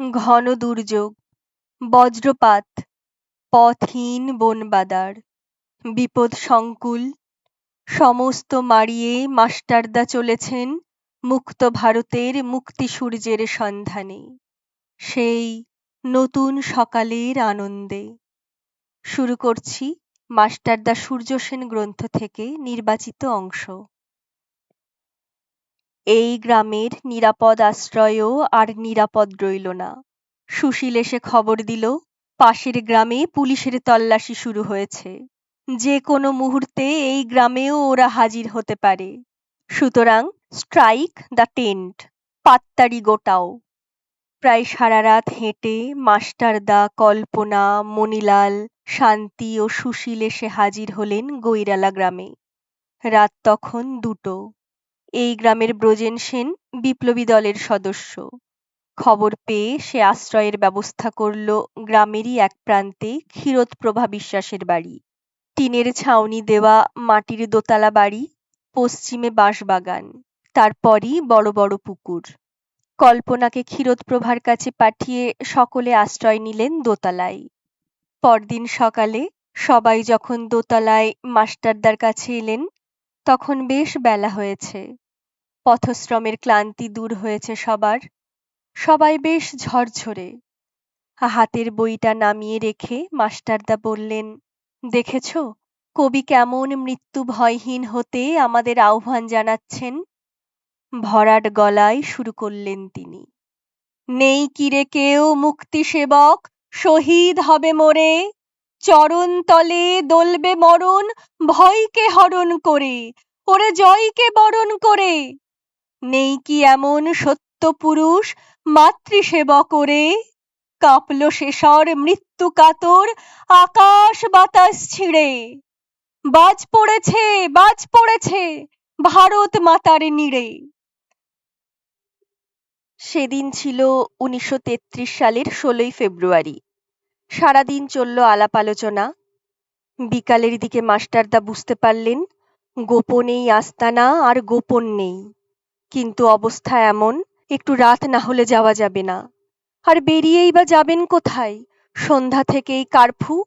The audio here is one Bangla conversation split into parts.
ঘন দুর্যোগ, বজ্রপাত, পথহীন বনবাদার, বিপদ সংকুল, সমস্ত মাড়িয়ে মাস্টারদা চলেছেন মুক্ত ভারতের মুক্তি সূর্যের সন্ধানে। সেই নতুন সকালের আনন্দে। শুরু করছি মাস্টারদা সূর্যসেন গ্রন্থ থেকে নির্বাচিত অংশ। এই গ্রামের নিরাপদ আশ্রয়ও আর নিরাপদ রইল না। সুশীল এসে খবর দিল, পাশের গ্রামে পুলিশের তল্লাশি শুরু হয়েছে। যে কোনো মুহূর্তে এই গ্রামেও ওরা হাজির হতে পারে। সুতরাং স্ট্রাইক দ্য টেন্ট, পাত্তারি গোটাও। প্রায় সারা রাত হেঁটে মাস্টারদা কল্পনা, মণিলাল, শান্তি ও সুশীল এসে হাজির হলেন গৈরালা গ্রামে। রাত তখন দুটো। এই গ্রামের ব্রজেন সেন বিপ্লবী দলের সদস্য। খবর পেয়ে সে আশ্রয়ের ব্যবস্থা করল গ্রামেরই এক প্রান্তে ক্ষীরোদপ্রভা বিশ্বাসের বাড়ি। টিনের ছাউনি দেওয়া মাটির দোতলা বাড়ি, পশ্চিমে বাঁশবাগান, তারপরই বড় বড় পুকুর। কল্পনাকে ক্ষীরোদপ্রভার কাছে পাঠিয়ে সকলে আশ্রয় নিলেন দোতলায়। পরদিন সকালে সবাই যখন দোতলায় মাস্টারদার কাছে এলেন, তখন বেশ বেলা হয়েছে। পথশ্রমের ক্লান্তি দূর হয়েছে সবার। সবাই বেশ ঝরঝরে। হাতের বইটা নামিয়ে রেখে মাস্টারদা বললেন, দেখেছ, কবি কেমন মৃত্যু ভয়হীন হতে আমাদের আহ্বান জানাচ্ছেন? ভরাট গলায় শুরু করলেন তিনি, নেই কিরে কেউ মুক্তি সেবক শহীদ হবে মোরে। চরণ তলে দলবে মরণ, ভয়কে হরণ করে, ওরে জয়কে বরণ করে। নেই কি এমন সত্য পুরুষ? মাতৃসেবা করে। কাঁপল শেষর মৃত্যু কাতর, আকাশ বাতাস ছিঁড়ে। বাজ পড়েছে বাজ পড়েছে, ভারত মাতার নিড়ে। সেদিন ছিল উনিশশো তেত্রিশ সালের ষোলোই ফেব্রুয়ারি। সারাদিন চলল আলাপ আলোচনা। বিকালের দিকে মাস্টারদা বুঝতে পারলেন, গোপনেই আস্তানা আর গোপন নেই। কিন্তু অবস্থা এমন, একটু রাত না হলে যাওয়া যাবে না। আর বেরিয়েই বা যাবেন কোথায়? সন্ধ্যা থেকেই কারফু?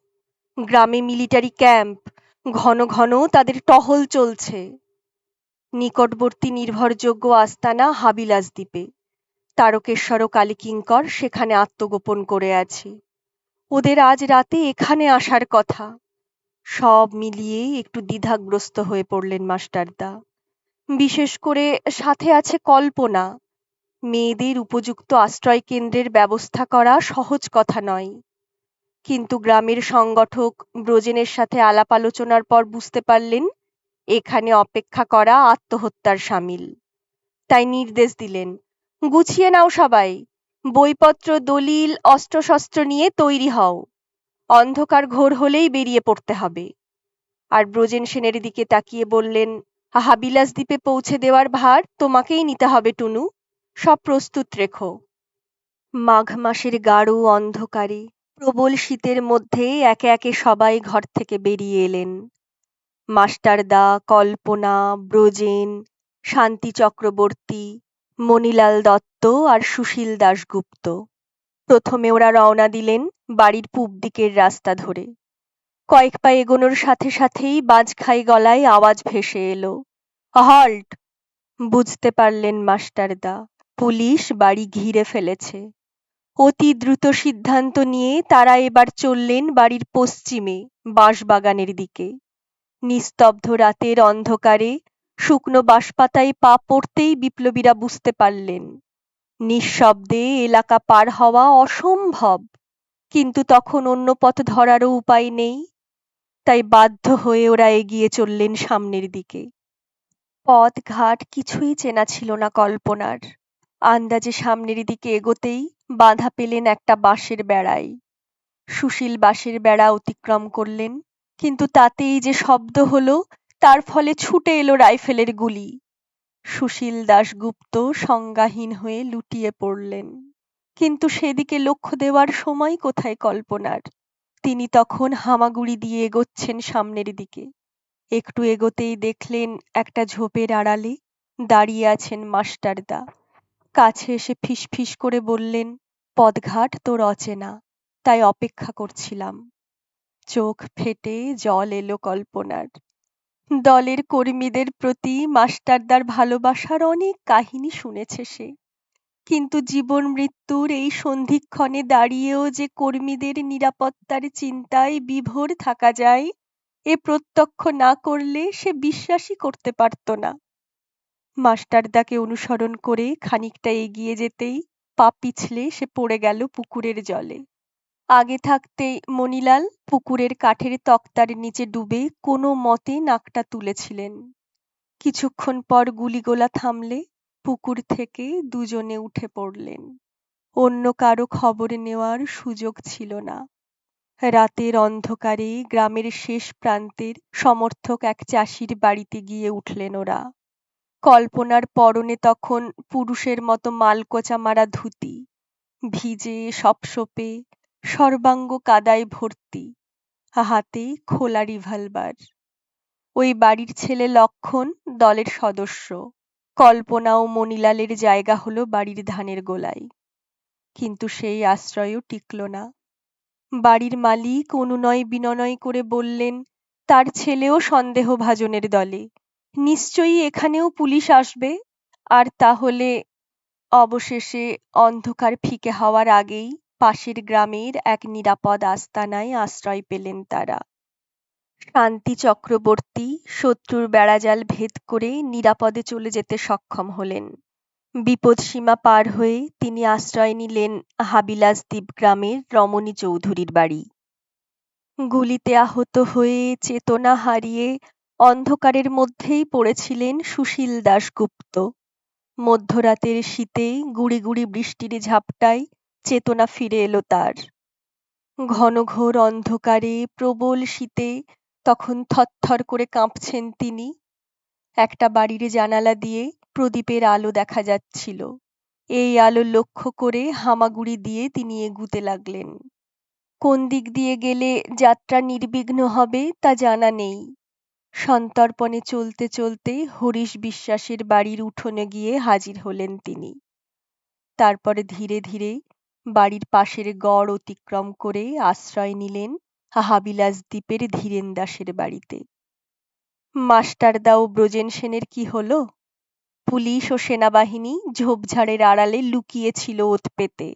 গ্রামে মিলিটারি ক্যাম্প। ঘন ঘন তাদের টহল চলছে। নিকটবর্তী নির্ভরযোগ্য আস্তানা হাবিলাস দ্বীপে। তারকেশ্বর ও কালীকিঙ্কর সেখানে আত্মগোপন করে আছে। ওদের আজ রাতে এখানে আসার কথা। সব মিলিয়ে একটু দ্বিধাগ্রস্ত হয়ে পড়লেন মাস্টারদা। বিশেষ করে সাথে আছে কল্পনা। মেয়েদের উপযুক্ত আশ্রয় কেন্দ্রের ব্যবস্থা করা সহজ কথা নয়। কিন্তু গ্রামের সংগঠক ব্রজেনের সাথে আলাপ আলোচনার পর বুঝতে পারলেন, এখানে অপেক্ষা করা আত্মহত্যার সামিল। তাই নির্দেশ দিলেন, গুছিয়ে নাও সবাই। বইপত্র, দলিল, অস্ত্রশস্ত্র নিয়ে তৈরি হও। অন্ধকার ঘোর হলেই বেরিয়ে পড়তে হবে। আর ব্রজেন সেনের দিকে তাকিয়ে বললেন হাবিলাস দ্বীপে পৌঁছে দেওয়ার ভার তোমাকেই নিতে হবে, টুনু। সব প্রস্তুত রেখো। মাঘ মাসের গাঢ় অন্ধকারে প্রবল শীতের মধ্যে একে একে সবাই ঘর থেকে বেরিয়ে এলেন। মাস্টারদা কল্পনা, ব্রজেন, শান্তি চক্রবর্তী, মণিলাল দত্ত আর সুশীল দাশগুপ্ত। প্রথমে ওরা রওনা দিলেন বাড়ির পূব দিকের রাস্তা ধরে। কয়েক পা এগোনোর সাথে সাথেই বাজখাই গলায় আওয়াজ ভেসে এলো। হল্ট! বুঝতে পারলেন মাস্টারদা পুলিশ বাড়ি ঘিরে ফেলেছে। অতি দ্রুত সিদ্ধান্ত নিয়ে তারা এবার চললেন বাড়ির পশ্চিমে, বাঁশবাগানের দিকে। নিস্তব্ধ রাতের অন্ধকারে শুকনো বাঁশপাতায় পা পড়তেই বিপ্লবীরা বুঝতে পারলেন, নিঃশব্দে এলাকা পার হওয়া অসম্ভব। কিন্তু তখন অন্য পথ ধরারও উপায় নেই। তাই বাধ্য হয়ে ওরা এগিয়ে চললেন সামনের দিকে। পথ ঘাট কিছুই চেনা ছিল না কল্পনার। আন্দাজে সামনের দিকে এগোতেই বাধা পেলেন একটা বাঁশের বেড়ায়। সুশীল বাঁশের বেড়া অতিক্রম করলেন, কিন্তু তাতেই যে শব্দ হলো, তার ফলে ছুটে এলো রাইফেলের গুলি। সুশীল দাশগুপ্ত সংজ্ঞাহীন হয়ে লুটিয়ে পড়লেন। কিন্তু সেদিকে লক্ষ্য দেওয়ার সময় কোথায় কল্পনার? তিনি তখন হামাগুড়ি দিয়ে এগোচ্ছেন সামনের দিকে। একটু এগোতেই দেখলেন একটা ঝোপের আড়ালে দাঁড়িয়ে আছেন মাস্টারদা কাছে এসে ফিসফিস করে বললেন, পদঘাট তোর অচেনা, তাই অপেক্ষা করছিলাম। চোখ ফেটে জল এলো কল্পনার। দলের কর্মীদের প্রতি মাস্টারদার ভালোবাসার অনেক কাহিনী শুনেছে সে। কিন্তু জীবন মৃত্যুর এই সন্ধিক্ষণে দাঁড়িয়েও যে কর্মীদের নিরাপত্তার চিন্তায় বিভোর থাকা যায়, এ প্রত্যক্ষ না করলে সে বিশ্বাসই করতে পারত না। মাস্টারদাকে অনুসরণ করে খানিকটা এগিয়ে যেতেই পা পিছলে সে পড়ে গেল পুকুরের জলে। আগে থাকতেই মণিলাল পুকুরের কাঠের তক্তার নিচে ডুবে কোনো মতে নাকটা তুলেছিলেন। কিছুক্ষণ পর গুলিগোলা থামলে পুকুর থেকে দুজনে উঠে পড়লেন। অন্য কারও খবর নেওয়ার সুযোগ ছিল না। রাতের অন্ধকারে গ্রামের শেষ প্রান্তের সমর্থক এক চাষির বাড়িতে গিয়ে উঠলেন ওরা। কল্পনার পরনে তখন পুরুষের মতো মালকোচা মারা ধুতি, ভিজে সপসপে সর্বাঙ্গ কাদায় ভর্তি, হাতে খোলা রিভলভার। ওই বাড়ির ছেলে লক্ষণ দলের সদস্য। কল্পনা ও মণিলালের জায়গা হলো বাড়ির ধানের গোলায়। কিন্তু সেই আশ্রয়ও টিকল না। বাড়ির মালিক অনুনয় বিনয় করে বললেন, তার ছেলেও সন্দেহভাজনের দলে। নিশ্চয়ই এখানেও পুলিশ আসবে। আর তাহলে অবশেষে অন্ধকার ফিকে হওয়ার আগেই পাশের গ্রামের এক নিরাপদ আস্তানায় আশ্রয় পেলেন তারা। শান্তি চক্রবর্তী শত্রুর বেড়াজাল ভেদ করে নিরাপদে চলে যেতে সক্ষম হলেন। বিপদসীমা পার হয়ে তিনি আশ্রয় নিলেন হাবিলাস দ্বীপ গ্রামের রমণী চৌধুরীর বাড়ি। গুলিতে আহত হয়ে চেতনা হারিয়ে অন্ধকারের মধ্যেই পড়েছিলেন সুশীল দাশগুপ্ত। মধ্যরাতের শীতে গুড়ি গুড়ি বৃষ্টির ঝাপটায় চেতনা ফিরে এলো তার। ঘনঘোর অন্ধকারে প্রবল শীতে তখন থরথর করে কাঁপছেন তিনি। একটা বাড়ির জানালা দিয়ে প্রদীপের আলো দেখা যাচ্ছিল। এই আলো লক্ষ্য করে হামাগুড়ি দিয়ে তিনি এগুতে লাগলেন। কোন দিক দিয়ে গেলে যাত্রা নির্বিঘ্ন হবে তা জানা নেই। সন্তর্পণে চলতে চলতে হরিশ বিশ্বাসের বাড়ির উঠোনে গিয়ে হাজির হলেন তিনি। তারপরে ধীরে ধীরে বাড়ির পাশের গড় অতিক্রম করে আশ্রয় নিলেন হাবিলাস দ্বীপের ধীরেন দাসের বাড়িতে। মাস্টারদা ও ব্রজেন সেনের কি হলো? পুলিশ ও সেনাবাহিনী ঝোপঝাড়ের আড়ালে লুকিয়েছিল ওত পেতে।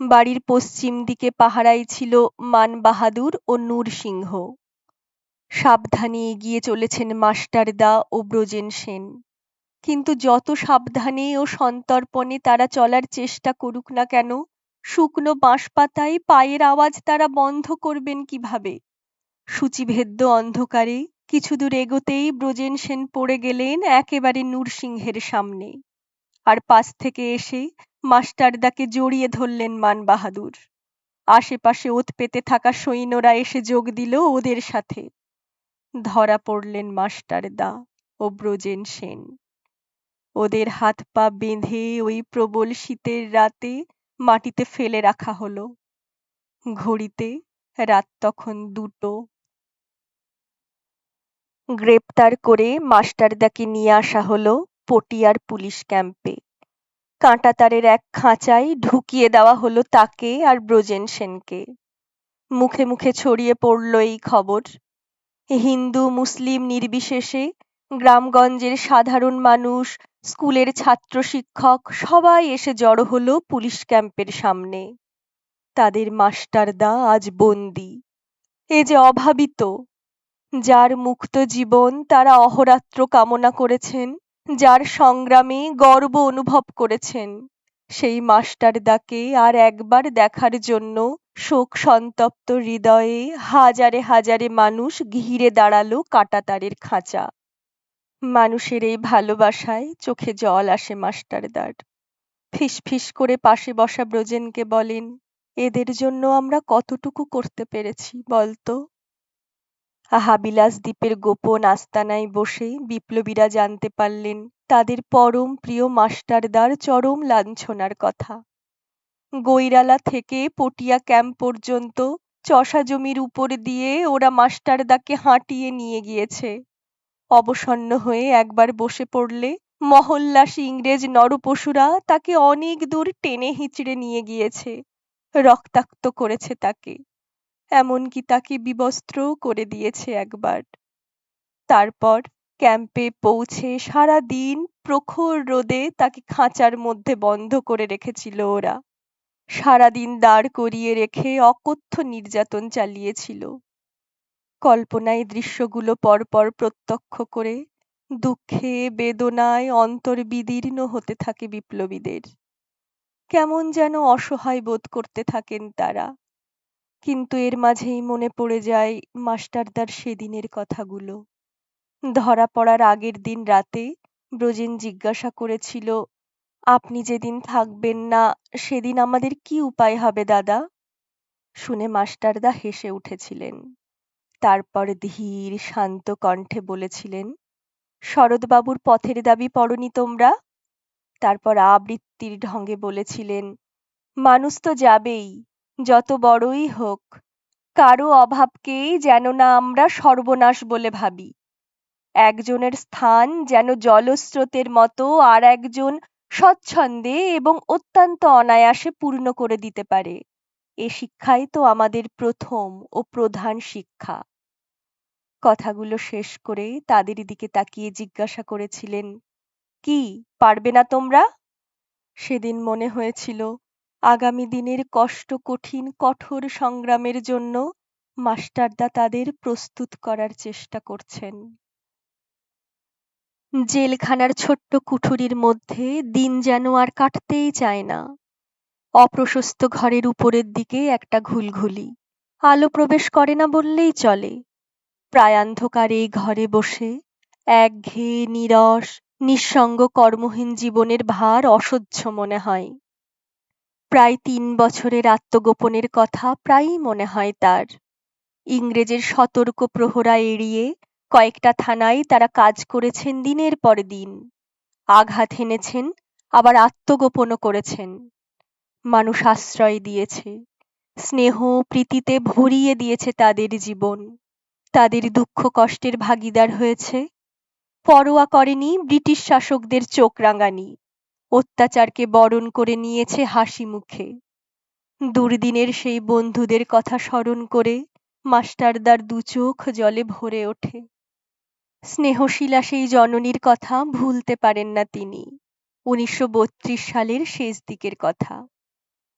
বাড়ির পশ্চিম দিকে পাহারায় ছিল মান বাহাদুর ও নূর সিংহ। সাবধানে এগিয়ে চলেছেন মাস্টারদা ও ব্রজেন সেন। কিন্তু যত সাবধানে ও সন্তর্পণে তারা চলার চেষ্টা করুক না কেন শুকনো বাঁশপাতায় পায়ের আওয়াজ তারা বন্ধ করবেন কীভাবে? সূচিভেদ্য অন্ধকারে কিছু দূর এগোতেই ব্রজেন সেন পড়ে গেলেন একেবারে নূরসিংহের সামনে। আর পাশ থেকে এসে মাস্টারদাকে জড়িয়ে ধরলেন মান বাহাদুর আশেপাশে ওত পেতে থাকা সৈন্যরা এসে যোগ দিল ওদের সাথে। ধরা পড়লেন মাস্টারদা ও ব্রজেন সেন। ওদের হাত পা বেঁধে ওই প্রবল শীতের রাতে মাটিতে ফেলে রাখা হলো। ঘড়িতে রাত তখন দুটো। গ্রেপ্তার করে মাস্টারদাকে নিয়ে আসা হলো পটিয়ার পুলিশ ক্যাম্পে। কাঁটাতারের এক খাঁচায় ঢুকিয়ে দেওয়া হলো তাকে আর ব্রজেন সেনকে। মুখে মুখে ছড়িয়ে পড়ল এই খবর। হিন্দু, মুসলিম নির্বিশেষে গ্রামগঞ্জের সাধারণ মানুষ স্কুলের ছাত্র শিক্ষক সবাই এসে জড়ো হলো পুলিশ ক্যাম্পের সামনে। তাদের মাস্টারদা আজ বন্দি। এ যে অভাবিত, যার মুক্ত জীবন তারা অহরাত্র কামনা করেছেন, যার সংগ্রামে গর্ব অনুভব করেছেন, সেই মাস্টারদাকে আর একবার দেখার জন্য শোক সন্তপ্ত হৃদয়ে হাজারে হাজারে মানুষ ঘিরে দাঁড়াল কাঁটাতারের খাঁচা। মানুষের এই ভালোবাসায় চোখে জল আসে মাস্টারদার ফিসফিস করে পাশে বসা ব্রজেনকে বলেন, এদের জন্য আমরা কতটুকু করতে পেরেছি বলতো হাবিলাস দ্বীপের গোপন আস্তানায় বসে বিপ্লবীরা জানতে পারলেন, তাদের পরম প্রিয় মাস্টারদার চরম লাঞ্ছনার কথা। গৈরালা থেকে পটিয়া ক্যাম্প পর্যন্ত চষা জমির উপর দিয়ে ওরা মাস্টারদাকে হাঁটিয়ে নিয়ে গিয়েছে। অবসন্ন হয়ে একবার বসে পড়লে মহল্লাসী ইংরেজ নরপশুরা তাকে অনেক দূর টেনে হিঁচড়ে নিয়ে গিয়েছে, রক্তাক্ত করেছে তাকে। এমনকি তাকে বিবস্ত্রও করে দিয়েছে একবার। তারপর ক্যাম্পে পৌঁছে সারা দিন প্রখর রোদে তাকে খাঁচার মধ্যে বন্ধ করে রেখেছিল ওরা। সারাদিন দাঁড় করিয়ে রেখে অকথ্য নির্যাতন চালিয়েছিল। কল্পনায় দৃশ্যগুলো পরপর প্রত্যক্ষ করে দুঃখে, বেদনায় অন্তর বিদীর্ণ হতে থাকে বিপ্লবীদের। কেমন যেন অসহায় বোধ করতে থাকেন তারা। কিন্তু এর মাঝেই মনে পড়ে যায় মাস্টারদার সেদিনের কথাগুলো। ধরা পড়ার আগের দিন রাতে ব্রজেন জিজ্ঞাসা করেছিল, আপনি যেদিন থাকবেন না, সেদিন আমাদের কি উপায় হবে, দাদা? শুনে মাস্টারদা হেসে উঠেছিলেন। তারপর ধীর, শান্ত কণ্ঠে বলেছিলেন, শরৎবাবুর পথের দাবি পড়নি তোমরা? তারপর আবৃত্তির ঢঙ্গে বলেছিলেন, মানুষ তো যাবেই, যত বড়ই হোক, কারও অভাবকেই যেন না আমরা সর্বনাশ বলে ভাবি। একজনের স্থান যেন জলস্রোতের মতো আর একজন স্বচ্ছন্দে এবং অত্যন্ত অনায়াসে পূর্ণ করে দিতে পারে। এ শিক্ষাই তো আমাদের প্রথম ও প্রধান শিক্ষা। কথাগুলো শেষ করে তাদের দিকে তাকিয়ে জিজ্ঞাসা করেছিলেন, কি, পারবে না তোমরা? সেদিন মনে হয়েছিল, আগামী দিনের কষ্ট কঠিন কঠোর সংগ্রামের জন্য মাস্টারদা তাদের প্রস্তুত করার চেষ্টা করছেন। জেলখানার ছোট্ট কুঠুরির মধ্যে দিন যেন আর কাটতেই চায় না। অপ্রশস্ত ঘরের উপরের দিকে একটা ঘুলঘুলি। আলো প্রবেশ করে না বললেই চলে। প্রায় অন্ধকার এই ঘরে বসে একঘেয়ে নিরস, নিঃসঙ্গ কর্মহীন জীবনের ভার অসহ্য মনে হয়। প্রায় তিন বছরের আত্মগোপনের কথা প্রায়ই মনে হয় তার। ইংরেজের সতর্ক প্রহরা এড়িয়ে কয়েকটা থানায় তারা কাজ করেছেন দিনের পর দিন। আঘাত হেনেছেন আবার আত্মগোপনও করেছেন। মানুষ আশ্রয় দিয়েছে। স্নেহ প্রীতিতে ভরিয়ে দিয়েছে তাদের জীবন। তাদের দুঃখ কষ্টের ভাগিদার হয়েছে। পরোয়া করেনি ব্রিটিশ শাসকদের চোখ রাঙানি। অত্যাচারকে বরণ করে নিয়েছে হাসি মুখে। দুর্দিনের সেই বন্ধুদের কথা স্মরণ করে মাস্টারদার দু চোখ জলে ভরে ওঠে। স্নেহশীলা সেই জননীর কথা ভুলতে পারেন না তিনি। উনিশশো বত্রিশ সালের শেষ দিকের কথা।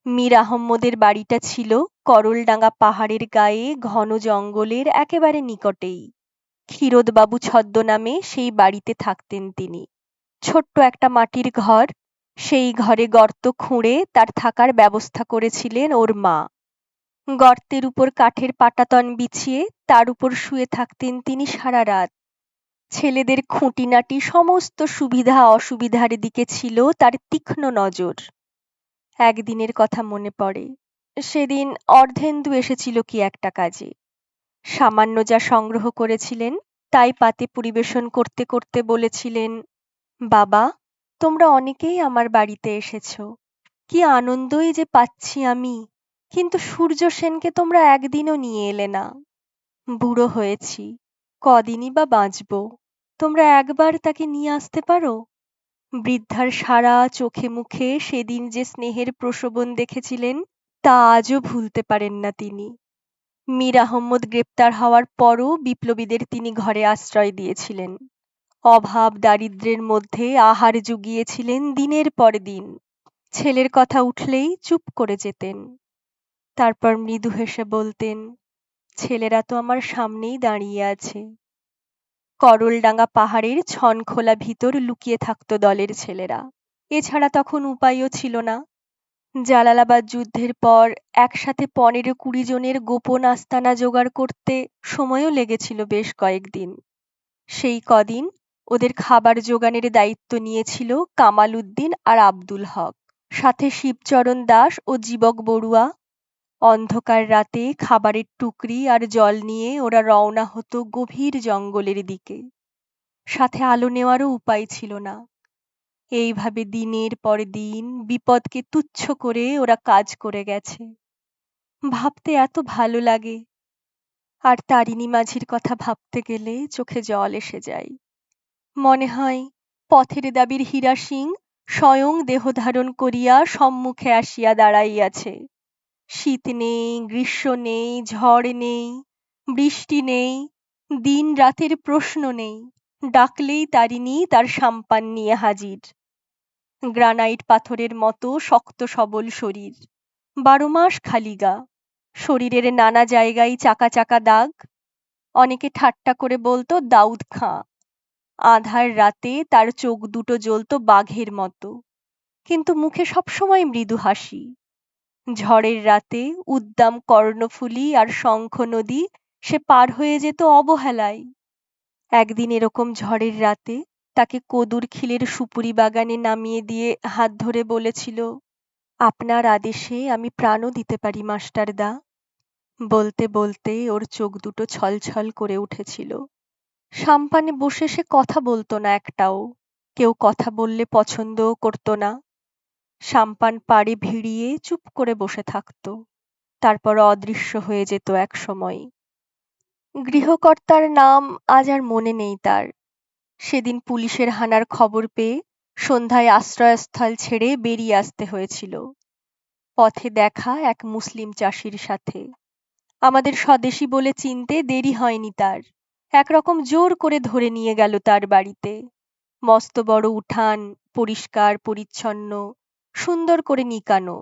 মীর আহম্মদের বাড়িটা ছিল করলডাঙ্গা পাহাড়ের গায়ে ঘন জঙ্গলের একেবারে নিকটেই। ক্ষীরোদবাবু ছদ্মনামে সেই বাড়িতে থাকতেন তিনি। ছোট্ট একটা মাটির ঘর, সেই ঘরে গর্ত খুঁড়ে তার থাকার ব্যবস্থা করেছিলেন ওর মা। গর্তের উপর কাঠের পাটাতন বিছিয়ে তার উপর শুয়ে থাকতেন তিনি সারা রাত। ছেলেদের খুঁটিনাটি সমস্ত সুবিধা অসুবিধার দিকে ছিল তার তীক্ষ্ণ নজর। একদিনের কথা মনে পড়ে। সেদিন অর্ধেন্দু এসেছিল কি একটা কাজে। সামান্য যা সংগ্রহ করেছিলেন, তাই পাতে পরিবেশন করতে করতে বলেছিলেন, বাবা, তোমরা অনেকেই আমার বাড়িতে এসেছ। কি আনন্দই যে পাচ্ছি আমি, কিন্তু সূর্য সেনকে তোমরা একদিনও নিয়ে এলে না। বুড়ো হয়েছি, কদিনই বা বাঁচব। তোমরা একবার তাকে নিয়ে আসতে পারো? বৃদ্ধার সারা চোখে মুখে সেদিন যে স্নেহের প্রসবন দেখেছিলেন, তা আজও ভুলতে পারেন না তিনি। মীর আহম্মদ গ্রেপ্তার হওয়ার পরও বিপ্লবীদের তিনি ঘরে আশ্রয় দিয়েছিলেন। অভাব দারিদ্র্যের মধ্যে আহার জুগিয়েছিলেন দিনের পর দিন। ছেলের কথা উঠলেই চুপ করে যেতেন। তারপর মৃদু হেসে বলতেন, ছেলেরা তো আমার সামনেই দাঁড়িয়ে আছে। করলডাঙ্গা পাহাড়ের ছনখোলা ভিতর লুকিয়ে থাকত দলের ছেলেরা। এছাড়া তখন উপায়ও ছিল না। জালালাবাদ যুদ্ধের পর একসাথে পনেরো কুড়ি জনের গোপন আস্তানা জোগাড় করতে সময়ও লেগেছিল বেশ কয়েকদিন। সেই কদিন ওদের খাবার জোগানের দায়িত্ব নিয়েছিল কামাল উদ্দিন আর আব্দুল হক। সাথে শিবচরণ দাস ও জীবক বড়ুয়া অন্ধকার রাতে খাবারের টুকরি আর জল নিয়ে ওরা রওনা হতো গভীর জঙ্গলের দিকে। সাথে আলো নেওয়ারও উপায় ছিল না। এইভাবে দিনের পর দিন বিপদকে তুচ্ছ করে ওরা কাজ করে গেছে। ভাবতে এত ভালো লাগে। আর তারিণী মাঝির কথা ভাবতে গেলে চোখে জল এসে যায়। মনে হয়, পথের দাবির হীরা সিং স্বয়ং দেহ ধারণ করিয়া সম্মুখে আসিয়া দাঁড়াইয়াছে। শীত নেই, গ্রীষ্ম নেই, ঝড় নেই, বৃষ্টি নেই, দিন রাতের প্রশ্ন নেই, ডাকলেই তারিণী তার সাম্পান নিয়ে হাজির। গ্রানাইট পাথরের মতো শক্ত সবল শরীর, বারো মাস খালি গা, শরীরের নানা জায়গায় চাকা চাকা দাগ, অনেকে ঠাট্টা করে বলতো, দাউদ খাঁ। আধার রাতে তার চোখ দুটো জ্বলতো বাঘের মতো, কিন্তু মুখে সবসময় মৃদু হাসি। ঝড়ের রাতে উদ্দাম কর্ণফুলী আর শঙ্খ নদী সে পার হয়ে যেত অবহেলায়। একদিন এরকম ঝড়ের রাতে তাকে কদুর খিলের সুপুরি বাগানে নামিয়ে দিয়ে হাত ধরে বলেছিল, আপনার আদেশে আমি প্রাণও দিতে পারি মাস্টারদা বলতে বলতে ওর চোখ দুটো ছলছল করে উঠেছিল। সাম্পানে বসে সে কথা বলতো না একটাও, কেউ কথা বললে পছন্দও করতো না। সাম্পান পাড়ে ভিড়িয়ে চুপ করে বসে থাকতো। তারপর অদৃশ্য হয়ে যেত এক সময়। গৃহকর্তার নাম আজ আর মনে নেই তার। সেদিন পুলিশের হানার খবর পেয়ে সন্ধ্যায় আশ্রয়স্থল ছেড়ে বেরিয়ে আসতে হয়েছিল। পথে দেখা এক মুসলিম চাষির সাথে। আমাদের স্বদেশী বলে চিনতে দেরি হয়নি তার। একরকম জোর করে ধরে নিয়ে গেল তার বাড়িতে। মস্ত বড় উঠান, পরিষ্কার, পরিচ্ছন্ন সুন্দর করে নিকানো।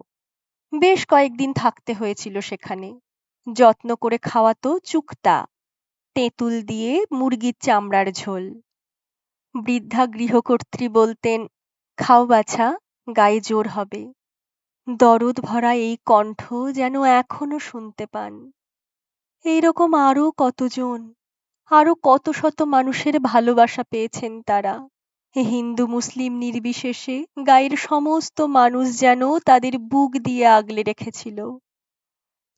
বেশ কয়েকদিন থাকতে হয়েছিল সেখানে। যত্ন করে খাওয়াতো চুক্তা। তেঁতুল দিয়ে মুরগির চামড়ার ঝোল। বৃদ্ধা গৃহকর্ত্রী বলতেন, খাও বাছা, গায়ে জোর হবে। দরদ ভরা এই কণ্ঠ যেন এখনও শুনতে পান। এইরকম আরও কতজন, আরও কত শত মানুষের ভালোবাসা পেয়েছেন তারা। হিন্দু মুসলিম নির্বিশেষে গায়ের সমস্ত মানুষ যেন তাদের বুক দিয়ে আগলে রেখেছিল।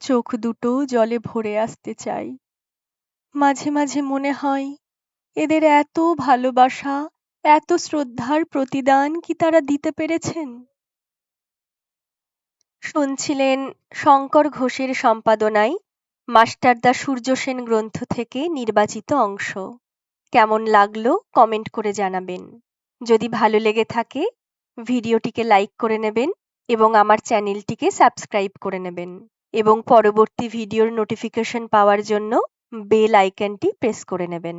চোখ দুটো জলে ভরে আসতে চাই। মাঝে মাঝে মনে হয়, এদের এত ভালোবাসা, এত শ্রদ্ধার প্রতিদান কি তারা দিতে পেরেছেন? শুনছিলেন শঙ্কর ঘোষের সম্পাদনায় মাস্টারদা সূর্য সেন গ্রন্থ থেকে নির্বাচিত অংশ। কেমন লাগল কমেন্ট করে জানাবেন। যদি ভালো লেগে থাকে, ভিডিওটিকে লাইক করে নেবেন এবং আমার চ্যানেলটিকে সাবস্ক্রাইব করে নেবেন এবং পরবর্তী ভিডিওর নোটিফিকেশন পাওয়ার জন্য বেল আইকনটি প্রেস করে নেবেন।